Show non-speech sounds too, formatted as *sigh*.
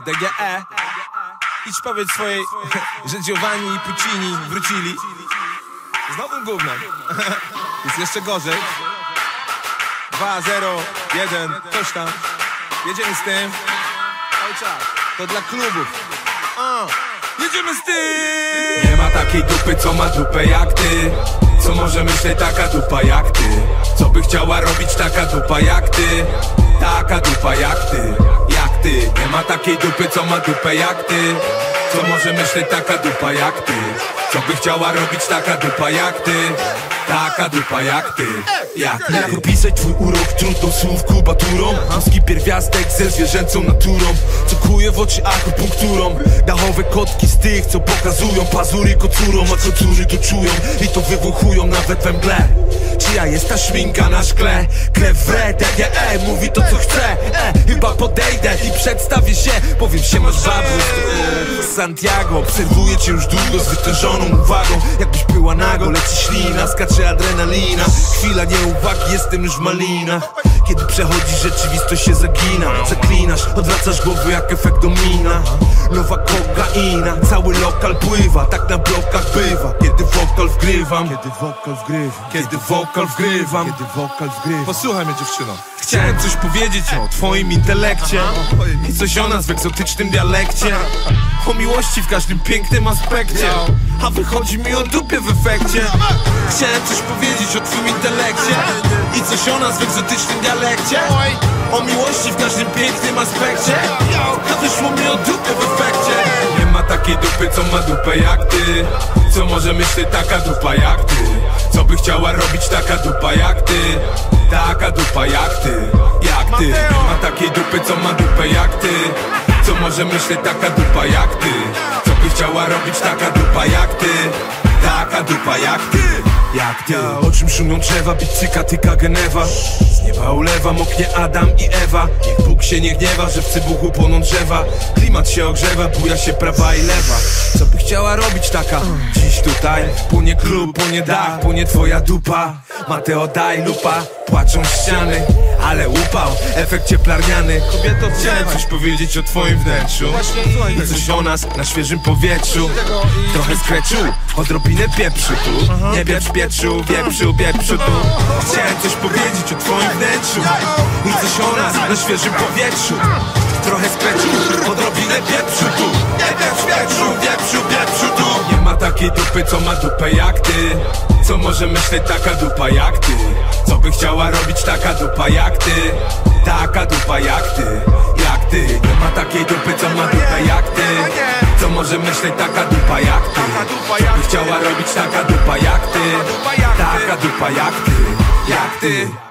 DGE Idź powiedz swojej, *laughs* że Giovanni i Puccini wrócili. Z nowym gównem. *laughs* Jest jeszcze gorzej. 2, 0, 1, coś tam. Jedziemy z tym. To dla klubów. Jedziemy z tym. Nie ma takiej dupy, co ma dupę jak ty. Co może myśleć taka dupa jak ty? Co by chciała robić taka dupa jak ty? Taka dupa jak ty ty? Nie ma takiej dupy, co ma dupę jak ty. Co może myśleć taka dupa jak ty Co by chciała robić taka dupa jak ty? Taka dupa jak ty. Jak Jak opisać twój urok trudną słów kubaturą Polski pierwiastek ze zwierzęcą naturą. Co kuje w oczy akupunkturą? Dachowe kotki z tych, co pokazują. Pazury kocurą, a kocury to czują. I to wybuchują nawet we mgle. Czyja jest ta szminka na szkle? Krew wre, DGE, mówi to co chce. E, Chyba podejdę i przedstawię się. Powiem się masz babu Santiago Obserwuję cię już długo z wytężoną uwagą. Jakbyś była nago, leci ślina, skacze adrenalina. Chwila nieuwagi, jestem już w malinach Kiedy przechodzi rzeczywistość się zagina. Zaklinasz, odwracasz głowę jak efekt domina. Nowa kokaina, cały lokal pływa. Tak na blokach bywa. Kiedy wokal wgrywam. Kiedy wokal wgrywam. Kiedy wokal wgrywam. Kiedy wokal wgrywam. Posłuchaj mnie dziewczyno Chciałem coś powiedzieć o twoim intelekcie I coś o nas w egzotycznym dialekcie. O miłości w każdym pięknym aspekcie. A wychodzi mi o dupie w efekcie. Chciałem coś powiedzieć o twoim intelekcie I coś o nas w egzotycznym dialekcie. O miłości w każdym pięknym aspekcie. A wyszło mi o dupie w efekcie. Nie ma takiej dupy, co ma dupę jak ty. Co może myśleć taka dupa jak ty? Co by chciała robić taka dupa jak ty Taka dupa jak ty, jak ty. Ma takiej dupy, co ma dupę jak ty. Co może myśleć taka dupa jak ty? Co by chciała robić taka dupa jak ty? Taka dupa jak ty, jak ty. O czym szumią drzewa, bicyka, tyka Genewa. Z nieba ulewa, moknie Adam i Ewa. Niech Bóg się nie gniewa, że w cybuchu płoną drzewa. Klimat się ogrzewa, buja się prawa i lewa. Co by chciała robić taka? Dziś tutaj Płonie klub, płonie dach, płonie twoja dupa Mateo daj lupa, płaczą ściany Ale upał, efekt cieplarniany. Kobieto, Chciałem coś powiedzieć o twoim wnętrzu. Właśnie, coś o nas na świeżym powietrzu. Trochę skreczu, odrobinę pieprzu tu. Nie pieprz pieprzu, wieprzu, wieprzu tu. Chciałem coś powiedzieć o twoim wnętrzu. I coś o nas na świeżym powietrzu. Trochę skreczu, odrobinę pieprzu tu. Nie pieprz pieprzu, wieprzu, wieprzu tu. Nie ma takiej dupy, co ma dupę jak ty Co może myśleć taka dupa jak ty. Co by chciała robić taka dupa jak ty? Taka dupa jak ty, jak ty. Nie ma takiej dupy, co ma dupę jak ty. Co może myśleć taka dupa jak ty? Co by chciała robić taka dupa jak ty? Taka dupa jak ty, jak ty